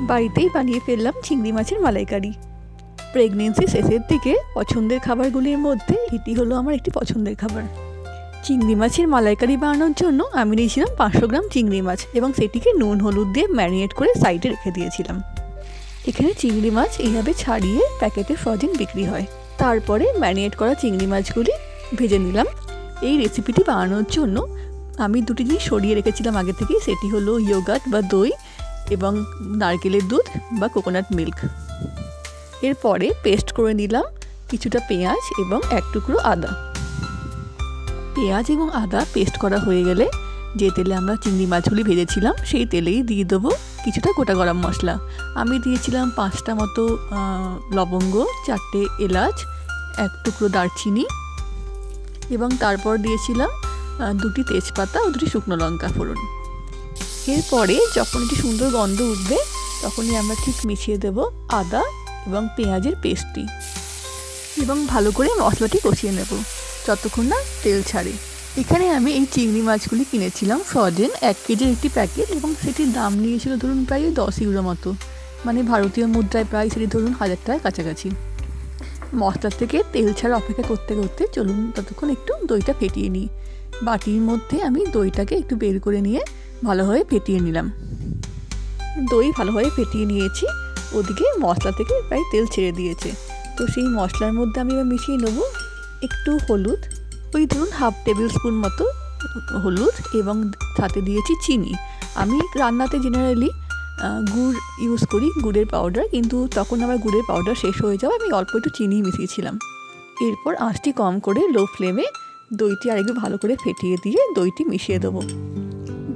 বাড়িতেই বানিয়ে ফেললাম চিংড়ি মাছের মালাইকারি। প্রেগনেন্সি শেষের দিকে পছন্দের খাবারগুলির মধ্যে এটি হলো আমার একটি পছন্দের খাবার। চিংড়ি মাছের মালাইকারি বানানোর জন্য আমি নিয়েছিলাম পাঁচশো গ্রাম চিংড়ি মাছ এবং সেটিকে নুন, হলুদ দিয়ে ম্যারিনেট করে সাইডে রেখে দিয়েছিলাম। এখানে চিংড়ি মাছ এইভাবে ছাড়িয়ে প্যাকেটে ফ্রোজেন বিক্রি হয়। তারপরে ম্যারিনেট করা চিংড়ি মাছগুলি ভেজে নিলাম। এই রেসিপিটি বানানোর জন্য আমি দুটি জিনিস সরিয়ে রেখেছিলাম আগে থেকে সেটি হলো ইয়োগাট বা দই এবং নারকেলের দুধ বা কোকোনাট মিল্ক এরপরে পেস্ট করে নিলাম কিছুটা পেঁয়াজ এবং এক টুকরো আদা। পেঁয়াজ এবং আদা পেস্ট করা হয়ে গেলে যে তেলে আমরা চিংড়ি মাছগুলি ভেজেছিলাম, সেই তেলেই দিয়ে দেবো কিছুটা গোটা গরম মশলা। আমি দিয়েছিলাম পাঁচটা মতো লবঙ্গ, চারটে এলাচ, এক টুকরো দারচিনি এবং তারপর দিয়েছিলাম দুটি তেজপাতা ও দুটি শুকনো লঙ্কা ফোড়ন। এরপরে যখন একটি সুন্দর গন্ধ উঠবে, তখনই আমরা ঠিক মিশিয়ে দেব আদা এবং পেঁয়াজের পেস্টটি এবং ভালো করে মশলাটি কষিয়ে নেব, যতক্ষণ না তেল ছাড়ে। এখানে আমি এই চিংড়ি মাছগুলি কিনেছিলাম ফ্রোজেন এক কেজির একটি প্যাকেট এবং সেটির দাম নিয়েছিল ধরুন প্রায় দশ ইউরো মতো। মানে ভারতীয় মুদ্রায় প্রায় সেটি ধরুন হাজার টাকার কাছাকাছি। মশলার থেকে তেল ছাড়া অপেক্ষা করতে করতে চলুন ততক্ষণ একটু দইটা ফেটিয়ে নিই। বাটির মধ্যে আমি দইটাকে একটু বের করে নিয়ে ভালোভাবে ফেটিয়ে নিলাম। দই ভালোভাবে ফেটিয়ে নিয়েছি। ওদিকে মশলা থেকে প্রায় তেল ছেড়ে দিয়েছে। তো সেই মশলার মধ্যে আমি এবার মিশিয়ে নেব একটু হলুদ। ওই ধরুন হাফ টেবিল স্পুন মতো হলুদ এবং সাথে দিয়েছি চিনি। আমি রান্নাতে জেনারেলি গুড় ইউজ করি, গুড়ের পাউডার কিন্তু তখন আমার গুড়ের পাউডার শেষ হয়ে যাওয়া আমি অল্প একটু চিনি মিশিয়েছিলাম। এরপর আঁচটি কম করে লো ফ্লেমে দইটি আরেকটু ভালো করে ফেটিয়ে দিয়ে দইটি মিশিয়ে দেবো।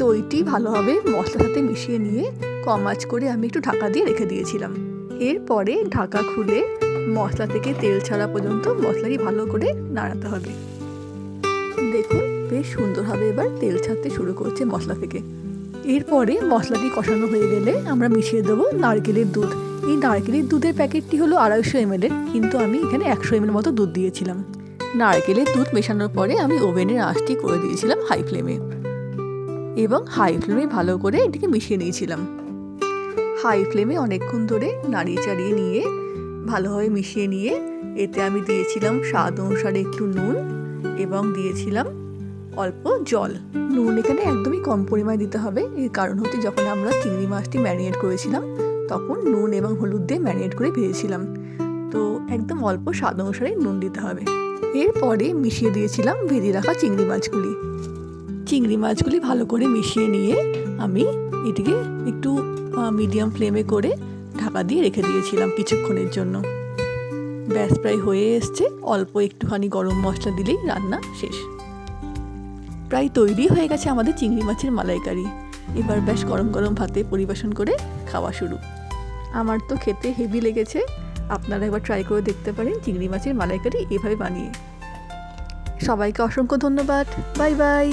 দইটি ভালোভাবে মশলার সাথে মিশিয়ে নিয়ে কম আঁচ করে আমি একটু ঢাকা দিয়ে রেখে দিয়েছিলাম। এরপরে ঢাকা খুলে মশলা থেকে তেল ছাড়া পর্যন্ত মশলাটি ভালো করে নাড়াতে হবে। দেখুন, বেশ সুন্দরভাবে এবার তেল ছাড়তে শুরু করছে মশলা থেকে। এরপরে মশলাটি কষানো হয়ে গেলে আমরা মিশিয়ে দেবো নারকেলের দুধ। এই নারকেলের দুধের প্যাকেটটি হলো আড়াইশো এমএলের কিন্তু আমি এখানে একশো এমএল মতো দুধ দিয়েছিলাম। নারকেলের দুধ মেশানোর পরে আমি ওভেনের আঁচটি করে দিয়েছিলাম হাই ফ্লেমে। এবং হাই ফ্লেমে ভালো করে এটিকে মিশিয়ে নিয়েছিলাম। হাই ফ্লেমে অনেকক্ষণ ধরে নাড়িয়ে চাড়িয়ে নিয়ে, ভালোভাবে মিশিয়ে নিয়ে, এতে আমি দিয়েছিলাম স্বাদ অনুসারে একটু নুন এবং দিয়েছিলাম অল্প জল। নুন এখানে একদমই কম পরিমাণে দিতে হবে, এর কারণ হচ্ছে যখন আমরা চিংড়ি মাছটি ম্যারিনেট করেছিলাম, তখন নুন এবং হলুদ দিয়ে ম্যারিনেট করে ভেজেছিলাম। তো একদম অল্প স্বাদ অনুসারে নুন দিতে হবে। এরপরে মিশিয়ে দিয়েছিলাম ভেজে রাখা চিংড়ি মাছগুলি। চিংড়ি মাছগুলি ভালো করে মিশিয়ে নিয়ে আমি এটিকে একটু মিডিয়াম ফ্লেমে করে ঢাকা দিয়ে রেখে দিয়েছিলাম কিছুক্ষণের জন্য। ব্যাস, প্রায় হয়ে এসছে। অল্প একটুখানি গরম মশলা দিলেই রান্না শেষ। প্রায় তৈরি হয়ে গেছে আমাদের চিংড়ি মাছের মালাইকারি। এবার বেশ গরম গরম ভাতে পরিবেশন করে খাওয়া শুরু। আমার তো খেতে হেভি লেগেছে। আপনারা একবার ট্রাই করে দেখতে পারেন চিংড়ি মাছের মালাইকারি এভাবে বানিয়ে। সবাইকে অসংখ্য ধন্যবাদ। Bye bye.